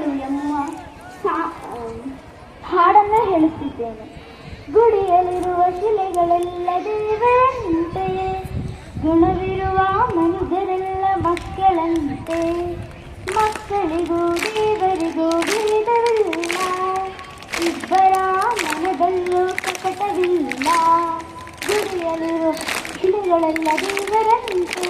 ಮಕ್ಕಳು ಎಂಬ ಹಾಡನ್ನು ಹೇಳುತ್ತಿದ್ದೇನೆ. ಗುಡಿಯಲ್ಲಿರುವ ಶಿಲೆಗಳೆಲ್ಲ ದೇವರಂತೆ ಗುಣವಿರುವ ಮನುಜರೆಲ್ಲ ಮಕ್ಕಳಂತೆ. ಮಕ್ಕಳಿಗೂ ದೇವರಿಗೂ ಭೇದವಿಲ್ಲ ಇಬ್ಬರ ಮನದಲ್ಲೂ ಕಪಟವಿಲ್ಲ ಗುಡಿಯಲ್ಲಿರುವ ಶಿಲೆಗಳೆಲ್ಲ ದೇವರಂತೆ.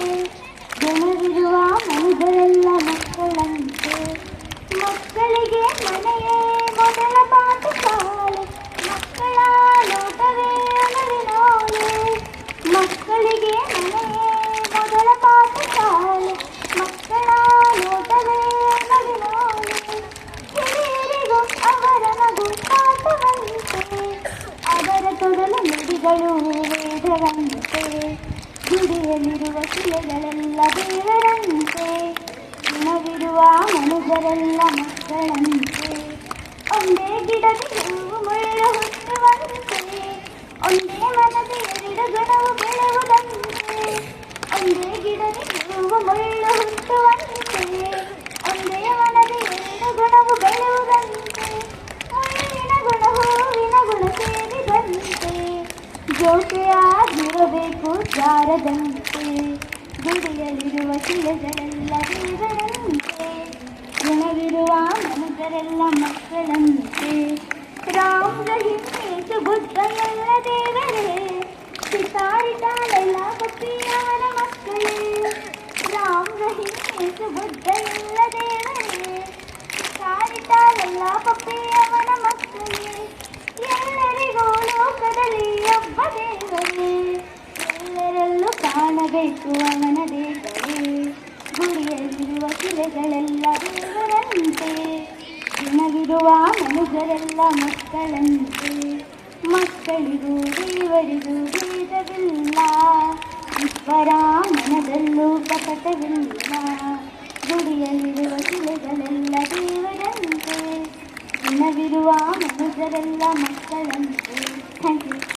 ನುಡಿಗಳು ವೇದವಂತೆ ಗುಡಿಯಲ್ಲಿರುವ ಶಿಲೆಗಳೆಲ್ಲ ದೇವರಂತೆ ಗುಣವಿರುವ ಮನುಜರೆಲ್ಲ ಮಕ್ಕಳಂತೆ ಒಂದೇ ಗಿಡದ ಹೂವು ಮುಳ್ಳು ಹುಟ್ಟುವಂತೆ ಒಂದೇ ಮನದ ಎರಡು ಗುಣವು ಬೆಳೆಯುವುದಂತೆ ಒಂದೇ ಗಿಡದ ಹೂವು ಮುಳ್ಳು ಹುಟ್ಟುವಂತೆ ಜೋತೆಯಾಗಿರಬೇಕು ಜಾರದಂತೆ ಗುಡಿಯಲ್ಲಿರುವ ಶಿಲೆಗಳೆಲ್ಲ ದೇವರಂತೆ ಗುಣವಿರುವ ಮನುಜರೆಲ್ಲ ಮಕ್ಕಳಂತೆ ರಾಮ್ ರಹೀಂ ಯೇಸು ಬುದ್ಧ ಎಲ್ಲ ದೇವರೇ ಸಿತಾರಿಟಾಳೆಲ್ಲ ಕಪಿಯವರ ಮಕ್ಕಳೇ ರಾಮ್ ರಹೀಂ ಯೇಸು ಬುದ್ಧ ಎಲ್ಲ ದೇವರೇ ಸಿತಾರಿಟಾಳೆಲ್ಲ ಪಪ್ಪಿಯವನ ಕಾಣಬೇಕು ಅವನ ದೇವರೇ. ಗುಡಿಯಲ್ಲಿರುವ ಶಿಲೆಗಳೆಲ್ಲ ದೇವರಂತೆ. ನಿನಗಿರುವ ಮನುಜರೆಲ್ಲ ಮಕ್ಕಳಂತೆ. ಮಕ್ಕಳಿಗೂ ದೇವರಿಗೂ ಭೇದವಿಲ್ಲ. ಇಬ್ಬರ ಮನದಲ್ಲೂ ಕಪಟವಿಲ್ಲ ಗುಡಿಯಲ್ಲಿರುವ ಶಿಲೆಗಳೆಲ್ಲ ದೇವರಂತೆ. ನಿನಗಿರುವ ಮನುಜರೆಲ್ಲ ಮಕ್ಕಳಂತೆ.